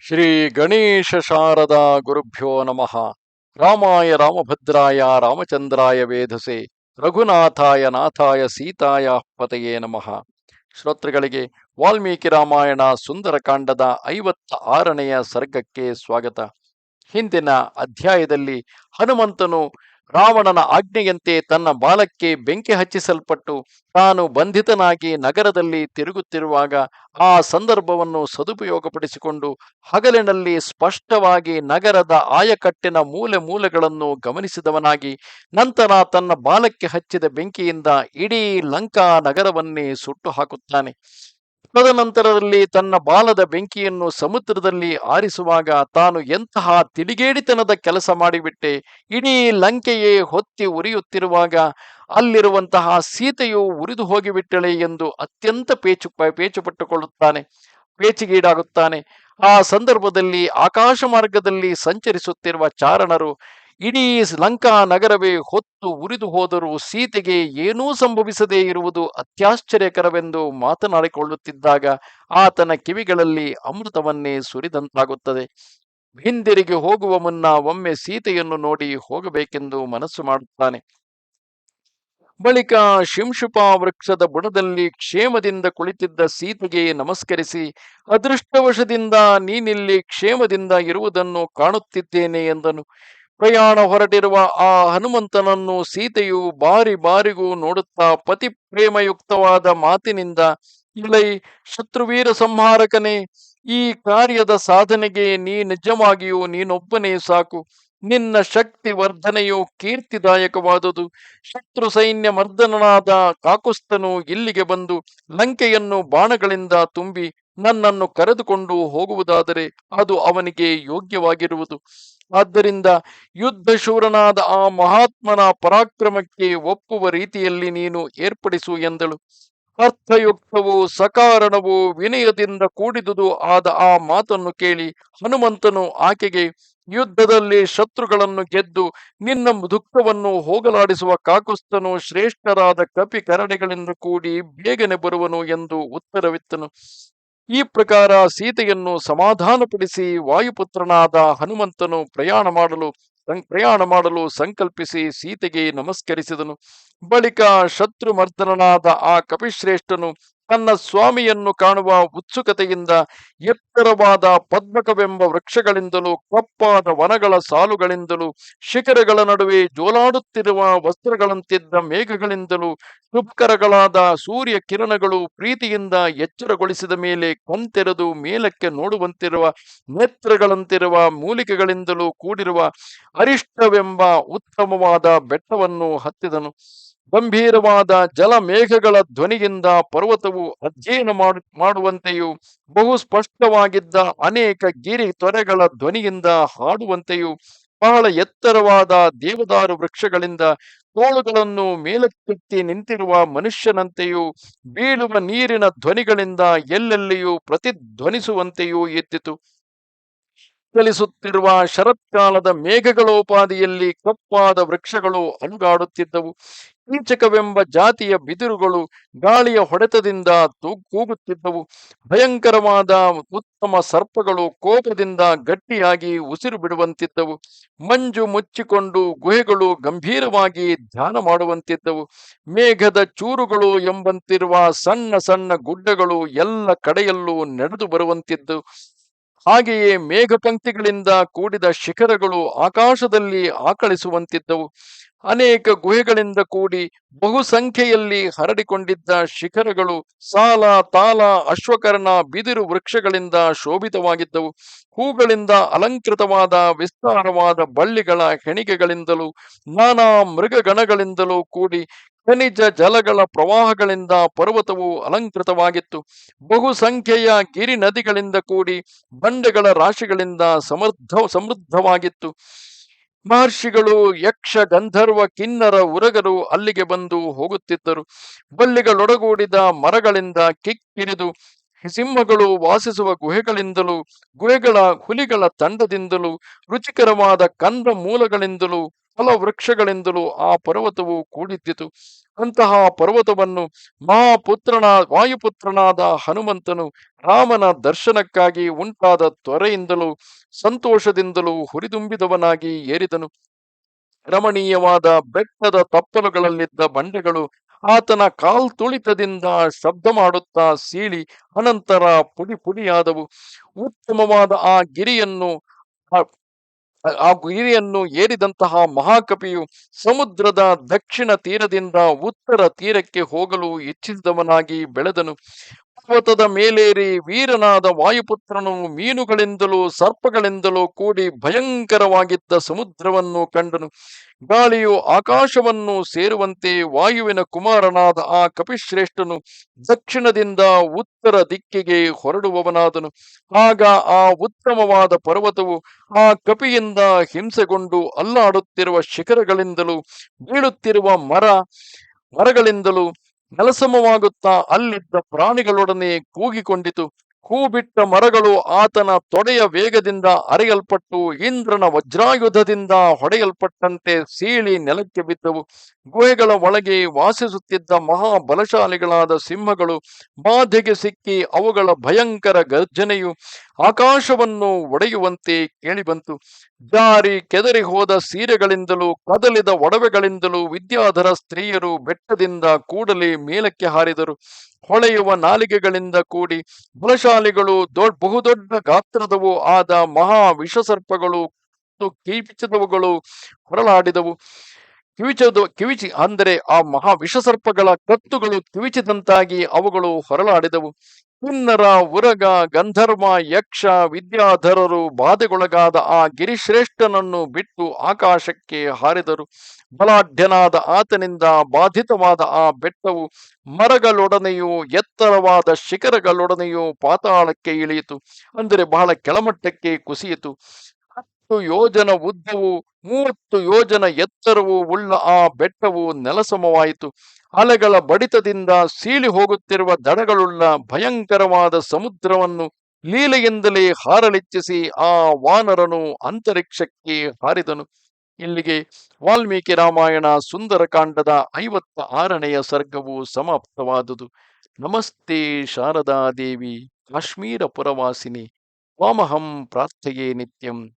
ಶ್ರೀ ಗಣೇಶ ಶಾರದಾ ಗುರುಭ್ಯೋ ನಮಃ. ರಾಮಾಯ ರಾಮಭದ್ರಾಯ ರಾಮಚಂದ್ರಾಯ ವೇಧಸೆ ರಘುನಾಥಾಯ ನಾಥಾಯ ಸೀತಾಯ ಪತೆಯೇ ನಮಃ. ಶ್ರೋತೃಗಳಿಗೆ ವಾಲ್ಮೀಕಿ ರಾಮಾಯಣ ಸುಂದರಕಾಂಡದ ಐವತ್ತ ಆರನೆಯ ಸರ್ಗಕ್ಕೆ ಸ್ವಾಗತ. ಹಿಂದಿನ ಅಧ್ಯಾಯದಲ್ಲಿ ಹನುಮಂತನು ರಾವಣನ ಆಜ್ಞೆಯಂತೆ ತನ್ನ ಬಾಲಕ್ಕೆ ಬೆಂಕಿ ಹಚ್ಚಿಸಲ್ಪಟ್ಟು ತಾನು ಬಂಧಿತನಾಗಿ ನಗರದಲ್ಲಿ ತಿರುಗುತ್ತಿರುವಾಗ ಆ ಸಂದರ್ಭವನ್ನು ಸದುಪಯೋಗಪಡಿಸಿಕೊಂಡು ಹಗಲಿನಲ್ಲಿ ಸ್ಪಷ್ಟವಾಗಿ ನಗರದ ಆಯಕಟ್ಟಿನ ಮೂಲೆ ಮೂಲೆಗಳನ್ನು ಗಮನಿಸಿದವನಾಗಿ ನಂತರ ತನ್ನ ಬಾಲಕ್ಕೆ ಹಚ್ಚಿದ ಬೆಂಕಿಯಿಂದ ಇಡೀ ಲಂಕಾ ನಗರವನ್ನೇ ಸುಟ್ಟು ಹಾಕುತ್ತಾನೆ. ತದನಂತರದಲ್ಲಿ ತನ್ನ ಬಾಲದ ಬೆಂಕಿಯನ್ನು ಸಮುದ್ರದಲ್ಲಿ ಆರಿಸುವಾಗ ತಾನು ಎಂತಹ ತಿಳಿಗೇಡಿತನದ ಕೆಲಸ ಮಾಡಿಬಿಟ್ಟೆ, ಇಡೀ ಲಂಕೆಯೇ ಹೊತ್ತಿ ಉರಿಯುತ್ತಿರುವಾಗ ಅಲ್ಲಿರುವಂತಹ ಸೀತೆಯು ಉರಿದು ಹೋಗಿಬಿಟ್ಟಳೆ ಎಂದು ಅತ್ಯಂತ ಪೇಚು ಪೇಚುಪಟ್ಟುಕೊಳ್ಳುತ್ತಾನೆ, ಪೇಚಿಗೀಡಾಗುತ್ತಾನೆ. ಆ ಸಂದರ್ಭದಲ್ಲಿ ಆಕಾಶ ಮಾರ್ಗದಲ್ಲಿ ಸಂಚರಿಸುತ್ತಿರುವ ಚಾರಣರು ಇಡೀ ಲಂಕಾ ನಗರವೇ ಹೊತ್ತು ಉರಿದು ಹೋದರೂ ಸೀತೆಗೆ ಏನೂ ಸಂಭವಿಸದೇ ಇರುವುದು ಅತ್ಯಾಶ್ಚರ್ಯಕರವೆಂದು ಮಾತನಾಡಿಕೊಳ್ಳುತ್ತಿದ್ದಾಗ ಆತನ ಕಿವಿಗಳಲ್ಲಿ ಅಮೃತವನ್ನೇ ಸುರಿದಂತಾಗುತ್ತದೆ. ಹಿಂದಿರುಗಿ ಹೋಗುವ ಮುನ್ನ ಒಮ್ಮೆ ಸೀತೆಯನ್ನು ನೋಡಿ ಹೋಗಬೇಕೆಂದು ಮನಸ್ಸು ಮಾಡುತ್ತಾನೆ. ಬಳಿಕ ಶಿಂಶುಪಾ ವೃಕ್ಷದ ಬುಡದಲ್ಲಿ ಕ್ಷೇಮದಿಂದ ಕುಳಿತಿದ್ದ ಸೀತೆಗೆ ನಮಸ್ಕರಿಸಿ, ಅದೃಷ್ಟವಶದಿಂದ ನೀನಿಲ್ಲಿ ಕ್ಷೇಮದಿಂದ ಇರುವುದನ್ನು ಕಾಣುತ್ತಿದ್ದೇನೆ ಎಂದನು. ಪ್ರಯಾಣ ಹೊರಟಿರುವ ಆ ಹನುಮಂತನನ್ನು ಸೀತೆಯು ಬಾರಿ ಬಾರಿಗೂ ನೋಡುತ್ತಾ ಪತಿ ಪ್ರೇಮಯುಕ್ತವಾದ ಮಾತಿನಿಂದ, ಇಳೈ ಶತ್ರುವೀರ ಸಂಹಾರಕನೇ, ಈ ಕಾರ್ಯದ ಸಾಧನೆಗೆ ನೀ ನಿಜವಾಗಿಯೂ ನೀನೊಬ್ಬನೇ ಸಾಕು. ನಿನ್ನ ಶಕ್ತಿ ವರ್ಧನೆಯು ಕೀರ್ತಿದಾಯಕವಾದುದು. ಶತ್ರು ಸೈನ್ಯ ಮರ್ದನನಾದ ಕಾಕುಸ್ತನು ಇಲ್ಲಿಗೆ ಬಂದು ಲಂಕೆಯನ್ನು ಬಾಣಗಳಿಂದ ತುಂಬಿ ನನ್ನನ್ನು ಕರೆದುಕೊಂಡು ಹೋಗುವುದಾದರೆ ಅದು ಅವನಿಗೆ ಯೋಗ್ಯವಾಗಿರುವುದು. ಆದ್ದರಿಂದ ಯುದ್ಧ ಶೂರನಾದ ಆ ಮಹಾತ್ಮನ ಪರಾಕ್ರಮಕ್ಕೆ ಒಪ್ಪುವ ರೀತಿಯಲ್ಲಿ ನೀನು ಏರ್ಪಡಿಸು ಎಂದಳು. ಅರ್ಥಯುಕ್ತವೂ ಸಕಾರಣವೂ ವಿನಯದಿಂದ ಕೂಡಿದುದು ಆದ ಆ ಮಾತನ್ನು ಕೇಳಿ ಹನುಮಂತನು ಆಕೆಗೆ, ಯುದ್ಧದಲ್ಲಿ ಶತ್ರುಗಳನ್ನು ಗೆದ್ದು ನಿನ್ನ ದುಃಖವನ್ನು ಹೋಗಲಾಡಿಸುವ ಕಾಕುಸ್ತನು ಶ್ರೇಷ್ಠರಾದ ಕಪಿ ಕರಡೆಗಳಿಂದ ಕೂಡಿ ಬೇಗನೆ ಬರುವನು ಎಂದು ಉತ್ತರವಿತ್ತನು. ಈ ಪ್ರಕಾರ ಸೀತೆಯನ್ನು ಸಮಾಧಾನಪಡಿಸಿ ವಾಯುಪುತ್ರನಾದ ಹನುಮಂತನು ಪ್ರಯಾಣ ಮಾಡಲು ಪ್ರಯಾಣ ಮಾಡಲು ಸಂಕಲ್ಪಿಸಿ ಸೀತೆಗೆ ನಮಸ್ಕರಿಸಿದನು. ಬಳಿಕ ಶತ್ರು ಮರ್ದನನಾದ ಆ ಕಪಿಶ್ರೇಷ್ಠನು ತನ್ನ ಸ್ವಾಮಿಯನ್ನು ಕಾಣುವ ಉತ್ಸುಕತೆಯಿಂದ ಎತ್ತರವಾದ ಪದ್ಮಕವೆಂಬ ವೃಕ್ಷಗಳಿಂದಲೂ, ಕಪ್ಪಾದ ವನಗಳ ಸಾಲುಗಳಿಂದಲೂ, ಶಿಖರಗಳ ನಡುವೆ ಜೋಲಾಡುತ್ತಿರುವ ವಸ್ತ್ರಗಳಂತಿದ್ದ ಮೇಘಗಳಿಂದಲೂ, ಶುಭಕರಗಳಾದ ಸೂರ್ಯ ಕಿರಣಗಳು ಪ್ರೀತಿಯಿಂದ ಎಚ್ಚರಗೊಳಿಸಿದ ಮೇಲೆ ಕೊಂತೆರೆದು ಮೇಲಕ್ಕೆ ನೋಡುವಂತಿರುವ, ನೇತ್ರಗಳಂತಿರುವ ಮೂಲಿಕೆಗಳಿಂದಲೂ ಕೂಡಿರುವ ಅರಿಷ್ಟವೆಂಬ ಉತ್ತಮವಾದ ಬೆಟ್ಟವನ್ನು ಹತ್ತಿದನು. ಗಂಭೀರವಾದ ಜಲಮೇಘಗಳ ಧ್ವನಿಯಿಂದ ಪರ್ವತವು ಅಧ್ಯಯನ ಮಾಡು, ಮಾಡುವಂತೆಯೂ ಬಹು ಸ್ಪಷ್ಟವಾಗಿದ್ದ ಅನೇಕ ಗಿರಿ ತೊರೆಗಳ ಧ್ವನಿಯಿಂದ ಹಾಡುವಂತೆಯೂ ಬಹಳ ಎತ್ತರವಾದ ದೇವದಾರು ವೃಕ್ಷಗಳಿಂದ ತೋಳುಗಳನ್ನು ಮೇಲಕ್ಕೆತ್ತಿ ನಿಂತಿರುವ ಮನುಷ್ಯನಂತೆಯೂ ಬೀಳುವ ನೀರಿನ ಧ್ವನಿಗಳಿಂದ ಎಲ್ಲೆಲ್ಲಿಯೂ ಪ್ರತಿಧ್ವನಿಸುವಂತೆಯೂ ಎದ್ದಿತು ಚಲಿಸುತ್ತಿರುವ ಶರತ್ಕಾಲದ ಮೇಘಗಳೋಪಾದಿಯಲ್ಲಿ ಕಪ್ಪಾದ ವೃಕ್ಷಗಳು ಅಲುಗಾಡುತ್ತಿದ್ದವು. ಕೀಚಕವೆಂಬ ಜಾತಿಯ ಬಿದಿರುಗಳು ಗಾಳಿಯ ಹೊಡೆತದಿಂದ ಕೂಗುತ್ತಿದ್ದವು ಭಯಂಕರವಾದ ಉತ್ತಮ ಸರ್ಪಗಳು ಕೋಪದಿಂದ ಗಟ್ಟಿಯಾಗಿ ಉಸಿರು ಬಿಡುವಂತಿದ್ದವು. ಮಂಜು ಮುಚ್ಚಿಕೊಂಡು ಗುಹೆಗಳು ಗಂಭೀರವಾಗಿ ಧ್ಯಾನ ಮಾಡುವಂತಿದ್ದವು. ಮೇಘದ ಚೂರುಗಳು ಎಂಬಂತಿರುವ ಸಣ್ಣ ಸಣ್ಣ ಗುಡ್ಡಗಳು ಎಲ್ಲ ಕಡೆಯಲ್ಲೂ ನಡೆದು ಬರುವಂತಿದ್ದು ಹಾಗೆಯೇ ಮೇಘಪಂಕ್ತಿಗಳಿಂದ ಕೂಡಿದ ಶಿಖರಗಳು ಆಕಾಶದಲ್ಲಿ ಆಕಳಿಸುವಂತಿದ್ದವು. ಅನೇಕ ಗುಹೆಗಳಿಂದ ಕೂಡಿ ಬಹುಸಂಖ್ಯೆಯಲ್ಲಿ ಹರಡಿಕೊಂಡಿದ್ದ ಶಿಖರಗಳು ಸಾಲ, ತಾಲ, ಅಶ್ವಕರ್ಣ, ಬಿದಿರು ವೃಕ್ಷಗಳಿಂದ ಶೋಭಿತವಾಗಿದ್ದವು. ಹೂಗಳಿಂದ ಅಲಂಕೃತವಾದ ವಿಸ್ತಾರವಾದ ಬಳ್ಳಿಗಳ ಹೆಣಿಗೆಗಳಿಂದಲೂ, ನಾನಾ ಮೃಗಗಣಗಳಿಂದಲೂ ಕೂಡಿ ಖನಿಜ ಜಲಗಳ ಪ್ರವಾಹಗಳಿಂದ ಪರ್ವತವು ಅಲಂಕೃತವಾಗಿತ್ತು. ಬಹುಸಂಖ್ಯೆಯ ಗಿರಿ ನದಿಗಳಿಂದ ಕೂಡಿ ಬಂಡೆಗಳ ರಾಶಿಗಳಿಂದ ಸಮೃದ್ಧ ಸಮೃದ್ಧವಾಗಿತ್ತು. ಮಹರ್ಷಿಗಳು ಯಕ್ಷ, ಗಂಧರ್ವ, ಕಿನ್ನರ, ಉರಗರು ಅಲ್ಲಿಗೆ ಬಂದು ಹೋಗುತ್ತಿದ್ದರು. ಬಲ್ಲಿಗಳೊಡಗೂಡಿದ ಮರಗಳಿಂದ ಕಿಕ್ಕಿರಿದು ಸಿಂಹಗಳು ವಾಸಿಸುವ ಗುಹೆಗಳಿಂದಲೂ, ಗುಹೆಗಳ ಹುಲಿಗಳ ತಂಡದಿಂದಲೂ, ರುಚಿಕರವಾದ ಕಂದ ಮೂಲಗಳಿಂದಲೂ ಫಲವೃಕ್ಷಗಳಿಂದಲೂ ಆ ಪರ್ವತವು ಕೂಡಿದ್ದಿತು. ಅಂತಹ ಪರ್ವತವನ್ನು ಮಹಾಪುತ್ರನ, ವಾಯುಪುತ್ರನಾದ ಹನುಮಂತನು ರಾಮನ ದರ್ಶನಕ್ಕಾಗಿ ಉಂಟಾದ ತ್ವರೆಯಿಂದಲೂ ಸಂತೋಷದಿಂದಲೂ ಹುರಿದುಂಬಿದವನಾಗಿ ಏರಿದನು. ರಮಣೀಯವಾದ ಬೆಟ್ಟದ ತಪ್ಪಲುಗಳಲ್ಲಿದ್ದ ಬಂಡೆಗಳು ಆತನ ಕಾಲ್ತುಳಿತದಿಂದ ಶಬ್ದ ಮಾಡುತ್ತಾ ಸೀಳಿ ಅನಂತರ ಪುಡಿ ಪುಡಿಯಾದವು. ಉತ್ತಮವಾದ ಆ ಗಿರಿಯನ್ನು ಆ- ಗುರಿಯನ್ನು ಏರಿದಂತಹ ಮಹಾಕಪಿಯು ಸಮುದ್ರದ ದಕ್ಷಿಣ ತೀರದಿಂದ ಉತ್ತರ ತೀರಕ್ಕೆ ಹೋಗಲು ಇಚ್ಛಿಸಿದವನಾಗಿ ಬೆಳೆದನು. ಪರ್ವತದ ಮೇಲೇರಿ ವೀರನಾದ ವಾಯುಪುತ್ರನು ಮೀನುಗಳಿಂದಲೂ ಸರ್ಪಗಳಿಂದಲೂ ಕೂಡಿ ಭಯಂಕರವಾಗಿದ್ದ ಸಮುದ್ರವನ್ನು ಕಂಡನು. ಗಾಳಿಯು ಆಕಾಶವನ್ನು ಸೇರುವಂತೆ ವಾಯುವಿನ ಕುಮಾರನಾದ ಆ ಕಪಿಶ್ರೇಷ್ಠನು ದಕ್ಷಿಣದಿಂದ ಉತ್ತರ ದಿಕ್ಕಿಗೆ ಹೊರಡುವವನಾದನು. ಆಗ ಆ ಉತ್ತಮವಾದ ಪರ್ವತವು ಆ ಕಪಿಯಿಂದ ಹಿಂಸೆಗೊಂಡು ಅಲ್ಲಾಡುತ್ತಿರುವ ಶಿಖರಗಳಿಂದಲೂ ಬೀಳುತ್ತಿರುವ ಮರ ಮರಗಳಿಂದಲೂ ನೆಲಸಮವಾಗುತ್ತಾ ಅಲ್ಲಿದ್ದ ಪ್ರಾಣಿಗಳೊಡನೆ ಕೂಗಿಕೊಂಡಿತು. ಹೂಬಿಟ್ಟ ಮರಗಳು ಆತನ ತೊಡೆಯ ವೇಗದಿಂದ ಅರೆಯಲ್ಪಟ್ಟು ಇಂದ್ರನ ವಜ್ರಾಯುಧದಿಂದ ಹೊಡೆಯಲ್ಪಟ್ಟಂತೆ ಸೀಳಿ ನೆಲಕ್ಕೆ ಬಿದ್ದವು. ಗುಹೆಗಳ ಒಳಗೆ ವಾಸಿಸುತ್ತಿದ್ದ ಮಹಾ ಬಲಶಾಲಿಗಳಾದ ಸಿಂಹಗಳು ಬಾಧೆಗೆ ಸಿಕ್ಕಿ ಅವುಗಳ ಭಯಂಕರ ಗರ್ಜನೆಯು ಆಕಾಶವನ್ನು ಒಡೆಯುವಂತೆ ಕೇಳಿಬಂತು. ಜಾರಿ ಕೆದರಿ ಹೋದ ಸೀರೆಗಳಿಂದಲೂ, ಕದಲಿದ ಒಡವೆಗಳಿಂದಲೂ ವಿದ್ಯಾಧರ ಸ್ತ್ರೀಯರು ಬೆಟ್ಟದಿಂದ ಕೂಡಲೇ ಮೇಲಕ್ಕೆ ಹಾರಿದರು. ಹೊಳೆಯುವ ನಾಲಿಗೆಗಳಿಂದ ಕೂಡಿ ಬಲಶಾಲಿಗಳು ದೊಡ್ಡ ಬಹುದೊಡ್ಡ ಗಾತ್ರದವು ಆದ ಮಹಾ ವಿಷಸರ್ಪಗಳು ಮತ್ತು ಕಿವಿಚದವುಗಳು ಹೊರಳಾಡಿದವು ಕಿವಿಚದು, ಕಿವಿಚಿ ಅಂದರೆ ಆ ಮಹಾ ವಿಷಸರ್ಪಗಳ ಕತ್ತುಗಳು ಕಿವಿಚಿದಂತಾಗಿ ಅವುಗಳು ಹೊರಳಾಡಿದವು ಕಿನ್ನರ ಉರಗ ಗಂಧರ್ವ ಯಕ್ಷ ವಿದ್ಯಾಧರರು ಬಾಧೆಗೊಳಗಾದ ಆ ಗಿರಿಶ್ರೇಷ್ಠನನ್ನು ಬಿಟ್ಟು ಆಕಾಶಕ್ಕೆ ಹಾರಿದರು. ಬಲಾಢ್ಯನಾದ ಆತನಿಂದ ಬಾಧಿತವಾದ ಆ ಬೆಟ್ಟವು ಮರಗಳೊಡನೆಯೂ ಎತ್ತರವಾದ ಶಿಖರಗಳೊಡನೆಯೂ ಪಾತಾಳಕ್ಕೆ ಇಳಿಯಿತು. ಅಂದರೆ ಬಹಳ ಕೆಳಮಟ್ಟಕ್ಕೆ ಕುಸಿಯಿತು. ಹತ್ತು ಯೋಜನ ಉದ್ದವು, ಮೂವತ್ತು ಯೋಜನ ಎತ್ತರವು, ಉಳ್ಳ ಆ ಬೆಟ್ಟವು ನೆಲಸಮವಾಯಿತು. ಅಲೆಗಳ ಬಡಿತದಿಂದ ಸೀಳಿ ಹೋಗುತ್ತಿರುವ ದಡಗಳುಳ್ಳ ಭಯಂಕರವಾದ ಸಮುದ್ರವನ್ನು ಲೀಲೆಯಿಂದಲೇ ಹಾರಲಿಚ್ಚಿಸಿ ಆ ವಾನರನು ಅಂತರಿಕ್ಷಕ್ಕೆ ಹಾರಿದನು. ಇಲ್ಲಿಗೆ ವಾಲ್ಮೀಕಿ ರಾಮಾಯಣ ಸುಂದರಕಾಂಡದ ಐವತ್ತ ಆರನೆಯ ಸರ್ಗವು ಸಮಾಪ್ತವಾದುದು. ನಮಸ್ತೆ ಶಾರದಾ ದೇವಿ ಕಾಶ್ಮೀರ ಪುರವಾಸಿನಿ. ವಾಮಹಂ ಪ್ರಾರ್ಥೆಯೇ ನಿತ್ಯಂ.